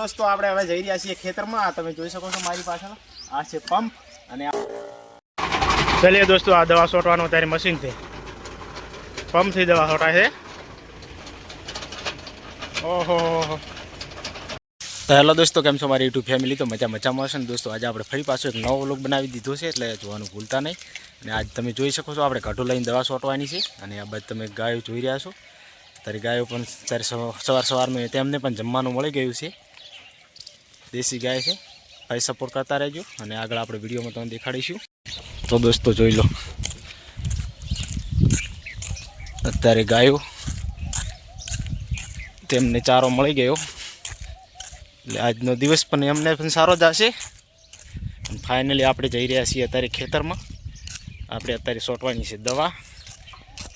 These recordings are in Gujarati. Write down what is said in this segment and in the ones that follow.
દોસ્તો આપણે હવે જઈ રહ્યા છીએ ખેતરમાં. આ તમે જોઈ શકો છો મારી પાછળ. આ છે પંપ અને ચલીએ દોસ્તો આ દવા છોટવાનું અત્યારે મશીન છે. પંપથી દવા સોટાય છે. ઓહો તો હેલો દોસ્તો કેમ છો મારી યુટ્યુબ ફેમિલી તો મજા મજામાં હશે ને દોસ્તો? આજે આપણે ફરી પાછો એક નવો વ્લોગ બનાવી દીધો છે એટલે જોવાનું ભૂલતા નહીં. અને આજ તમે જોઈ શકો છો આપણે ઘટું લઈને દવા છોટવાની છે. અને આ બાદ તમે ગાયો જોઈ રહ્યા છો. તારી ગાયો પણ ત્યારે સવાર સવારમાં તેમને પણ જમવાનું મળી ગયું છે. દેશી ગાય છે. ભાઈ સપોર્ટ કરતા રહેજો અને આગળ આપણે વિડીયોમાં તમને દેખાડીશું. તો દોસ્તો જોઈ લો. અત્યારે ગાયો તેમને ચારો મળી ગયો. એટલે આજનો દિવસ પણ એમને પણ સારો જ હશે ફાઇનલી આપણે જઈ રહ્યા છીએ અત્યારે ખેતરમાં. આપણે અત્યારે સોટવાની છે દવા.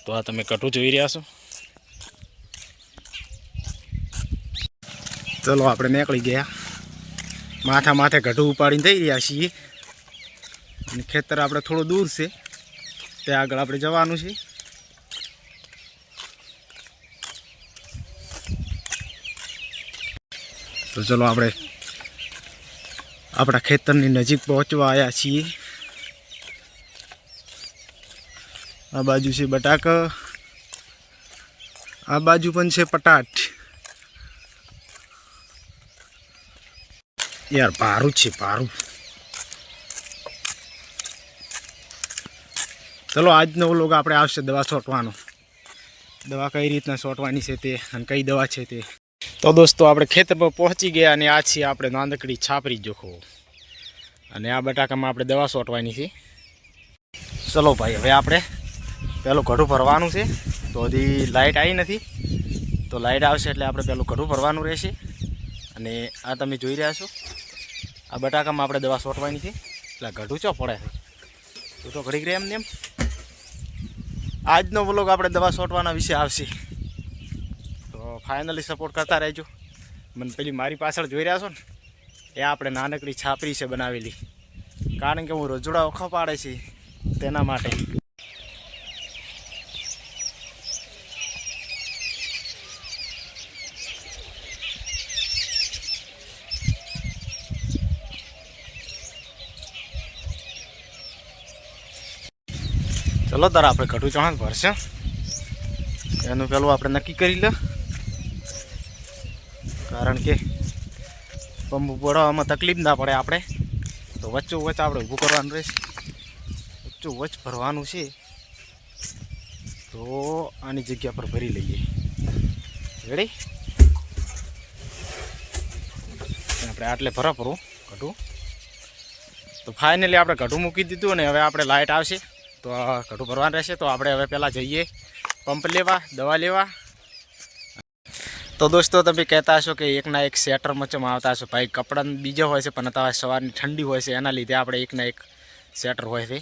તો આ તમે કટું જોઈ રહ્યા છો. ચલો આપણે નીકળી ગયા. માથા માથે ગઢું ઉપાડીને જઈ રહ્યા છીએ. અને ખેતર આપણે થોડું દૂર છે. ત્યાં આગળ આપણે જવાનું છે. તો ચલો આપણે આપણા ખેતરની નજીક પહોંચવા આવ્યા છીએ. આ બાજુ છે બટાકા. આ બાજુ પણ છે પટાટ. યાર ભારું છે ભારું ચલો, આજનો લોગ આપણે આવશે દવા છોટવાનો દવા કઈ રીતના છોટવાની છે તે અને કઈ દવા છે તે. તો દોસ્તો, આપણે ખેતરમાં પહોંચી ગયા અને આ છીએ આપણે નાંદકડી છાપરી જોખો. અને આ બટાકામાં આપણે દવા છોટવાની છે. ચલો ભાઈ, હવે આપણે પહેલું ઘડું ભરવાનું છે. તો હજી લાઇટ આવી નથી. તો લાઇટ આવશે એટલે આપણે પેલું ઘડું ભરવાનું રહેશે. અને આ તમે જોઈ રહ્યા છો. આ બટાકામાં આપણે દવા છોટવાની છે. એટલે ઘડું ચો પડે છે તો ઘડીક રહે એમને એમ. આજનો વ્લોગ આપણે દવા છોટવાના વિશે આવશે. તો ફાઇનલી સપોર્ટ કરતા રહેજો. મને પેલી મારી પાછળ જોઈ રહ્યા છો ને, એ આપણે નાનકડી છાપરી છે બનાવેલી. કારણ કે હું રજોડા ઓખા પાડે છે તેના માટે. ચલો, તારા આપણે કટુ ચણા ભરશે. એનું પેલું આપણે નક્કી કરી લે. કારણ કે પંપ પડવામાં તકલીફ ના પડે આપણે. તો વચ્ચો વચ્ચ આપણે ઊભું કરવાનું રહેશે. વચ્ચો વચ્ચ ભરવાનું છે. તો આની જગ્યા પર ભરી લઈએ. રેડી આપણે આટલે ભરા ભરવું કટું તો ફાઇનલી આપણે કટું મૂકી દીધું અને હવે આપણે લાઇટ આવશે. તો ઘટું ભરવાનું રહેશે. તો આપણે હવે પહેલાં જઈએ. પંપ લેવા, દવા લેવા. તો દોસ્તો, તમે કહેતા હશો કે એકના એક સેટરમાં ચમ આવતા હશો. ભાઈ, કપડાં બીજો હોય છે, પણ અત્યારે સવારની ઠંડી હોય છે. એના લીધે આપણે એકના એક સેટર હોય છે.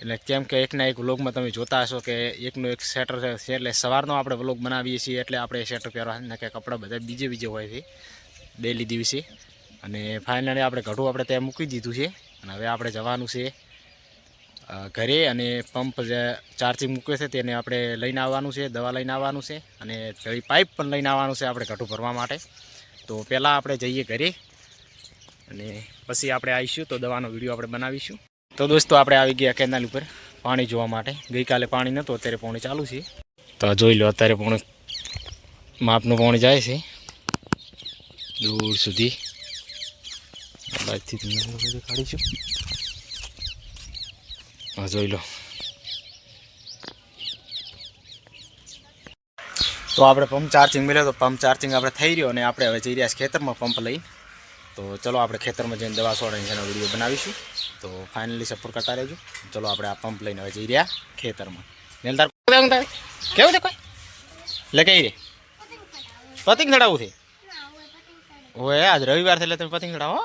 એટલે કેમ કે એકના એક વ્લોગમાં તમે જોતા હશો કે એકનું એક સેટર છે. એટલે સવારનો આપણે વ્લોગ બનાવીએ છીએ, એટલે આપણે સેટર પહેરવા કે કપડાં બધા બીજે બીજે હોય છે. ડેલી દિવસે. અને ફાઇનલી આપણે ઘડું આપણે ત્યાં મૂકી દીધું છે. અને હવે આપણે જવાનું છે ઘરે અને પંપ જે ચાર્જિંગ મૂક્યો છે તેને આપણે લઈને આવવાનું છે, દવા લઈને આવવાનું છે અને જળી પાઇપ પણ લઈને આવવાનું છે આપણે ઘટું ભરવા માટે. તો પહેલાં આપણે જઈએ ઘરે અને પછી આપણે આવીશું તો દવાનો વીડિયો આપણે બનાવીશું. તો દોસ્તો, આપણે આવી ગયા કેનાલ ઉપર પાણી જોવા માટે. ગઈકાલે પાણી નહોતું, અત્યારે પાણી ચાલુ છે. તો જોઈ લો, અત્યારે પાણી માપનું પાણી જાય છે. દૂર સુધી. બાજુથી તમને હા જોઈ લો. તો આપણે પંપ ચાર્જિંગ મળ્યો તો પંપ ચાર્જિંગ આપણે થઈ રહ્યો અને આપણે હવે જઈ રહ્યા ખેતરમાં પંપ લઈને. તો ચલો આપણે ખેતરમાં જઈને દવા છોડાની એનો વીડિયો બનાવીશું. તો ફાઇનલી સપોર્ટ કરતા રહેજો. ચલો આપણે આ પંપ લઈને હવે જઈ રહ્યા ખેતરમાં. નેલદાર કેવું છે કોઈ? લે કઈ? રે. પતિંગ ચડાવવું છે? ઓએ આજ રવિવાર છે એટલે તમે પતિંગ ચડાવો?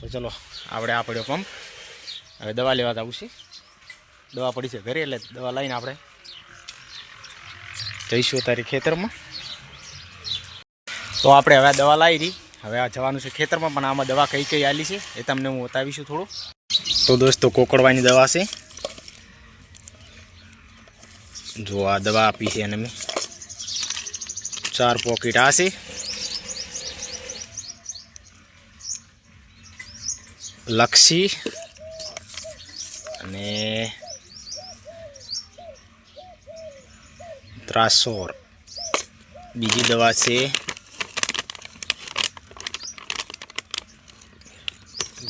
તો ચલો, આપણે આ પડ્યો પંપ હવે દવા લેવા જવું છે. દવા પડી છે ઘરે, એટલે દવા લઈને આપણે જઈશું તારી ખેતરમાં. તો આપણે હવે દવા લાવી રહી હવે આ જવાનું છે ખેતરમાં, પણ આમાં દવા કઈ કઈ આલી છે એ તમને હું બતાવીશું થોડું. તો દોસ્તો, કોકડવાની દવા છે. જો આ દવા આપી છે એને મેં. ચાર પોકેટ આ છે. લક્ષી અને ત્રાસોર બીજી દવા છે.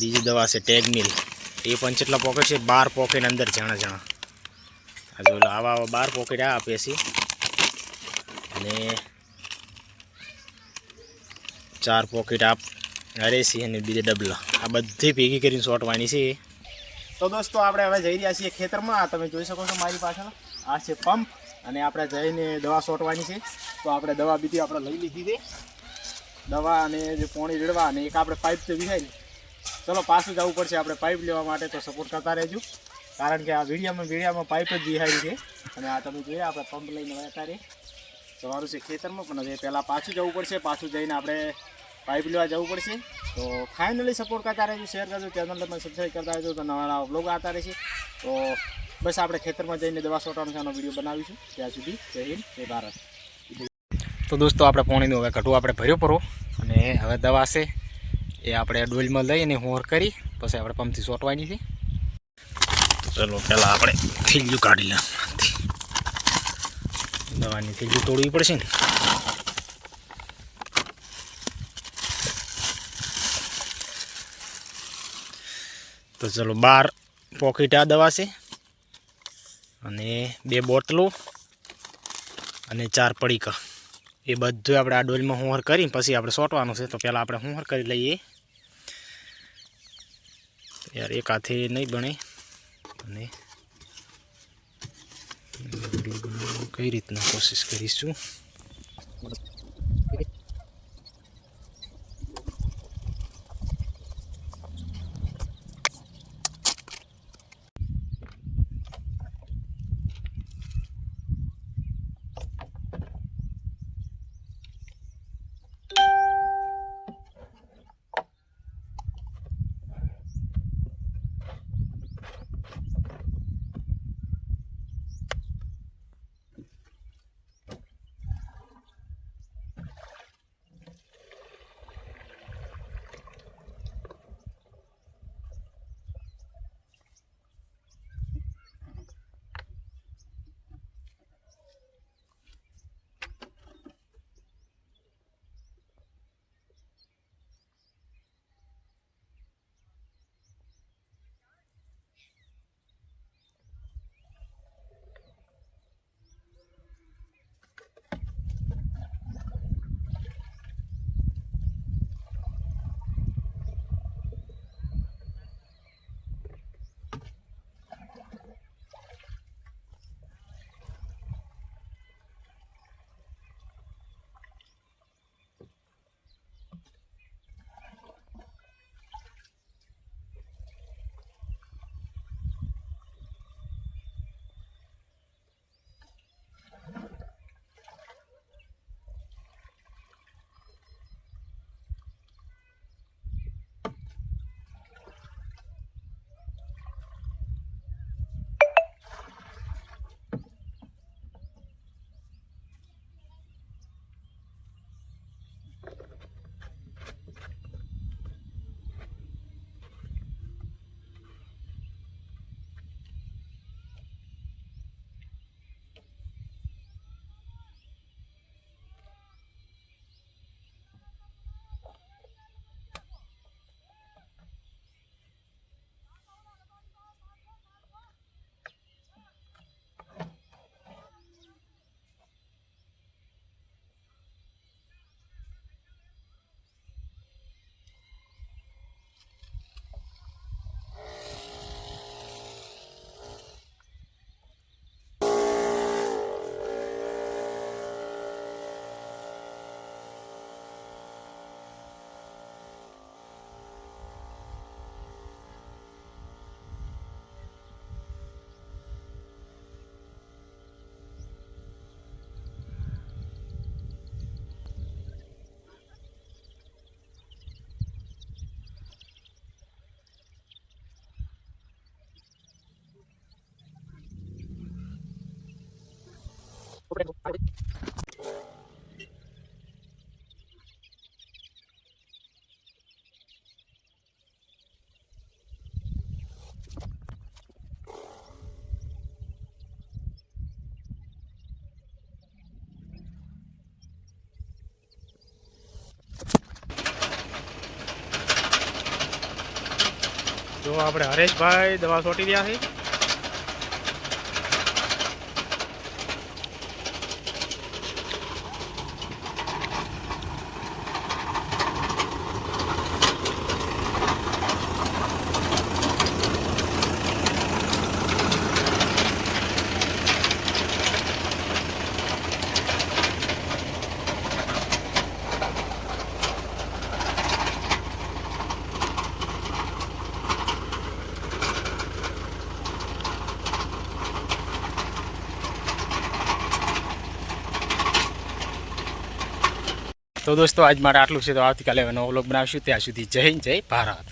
બીજી દવા છે ટેગમિલ એ પણ કેટલા પોકેટ છે, બાર પોકેટ અંદર જાણા જાણા. આ આવા આવા બાર પોકેટ આ આપે છે. અને ચાર પોકેટ આપ છે અને બીજા ડબલા આ બધી ભેગી કરીને સોટવાની છે. તો દોસ્તો, આપણે હવે જઈ રહ્યા છીએ ખેતરમાં. તમે જોઈ શકો છો મારી પાછળ. આ છે પંપ અને આપણે જઈને દવા સોટવાની છે. તો આપણે દવા બીજી આપણે લઈ લીધી છે. દવા અને જે પોણી રેડવા અને એક આપણે પાઇપ તો વિસાય ને. ચલો, પાછું જવું પડશે. આપણે પાઇપ લેવા માટે તો સપોર્ટ કરતા રહેજો. કારણ કે આ વીડિયામાં વીડિયામાં પાઇપ જ વિહારી છે. અને આ તમે જોઈએ આપણે પંપ લઈને વહેતા રહીએ જવાનું છે ખેતરમાં, પણ હવે પહેલાં પાછું જવું પડશે. પાછું જઈને આપણે પાઇપ લેવા જવું પડશે. તો ફાઇનલી સપોર્ટ કરતા રહેજો શેર કરજો ચેનલને પણ સબસ્ક્રાઈબ કરતા રહેજો, તો નવા નવા બ્લોગ આવતા રહેશે. તો બસ આપણે ખેતરમાં જઈને દવા છોટાનો છે વીડિયો બનાવીશું. ત્યાં સુધી જય હિન્દ, જય ભારત. તો દોસ્તો, આપણે પોણીનું હવે ઘટું આપણે ભર્યો પરો અને હવે દવા છે એ આપણે ડોલમાં લઈને હોર કરી, પછી આપણે પંપથી સોટવાની છે. ચલો, પહેલાં આપણે થેલીયું કાઢી લે દવાની થેલીયું તોડવી પડશે ને. તો ચલો, બાર પોકેટ આ દવા છે. અને બે બોટલો અને ચાર પડીકા. એ બધું આપણે આ ડોલમાં હોંહર કરીને પછી આપણે સોટવાનું છે. તો પહેલાં આપણે હોંહર કરી લઈએ. યાર, એક હાથે નહીં બને. અને કઈ રીતના કોશિશ કરીશું? જો આપણે હરેશભાઈ દવા છોટી રહ્યા છે. તો દોસ્તો, આજ મારે આટલું છે, તો આવતીકાલે નવો વ્લોગ બનાવશું. ત્યાં સુધી જય જય ભારત.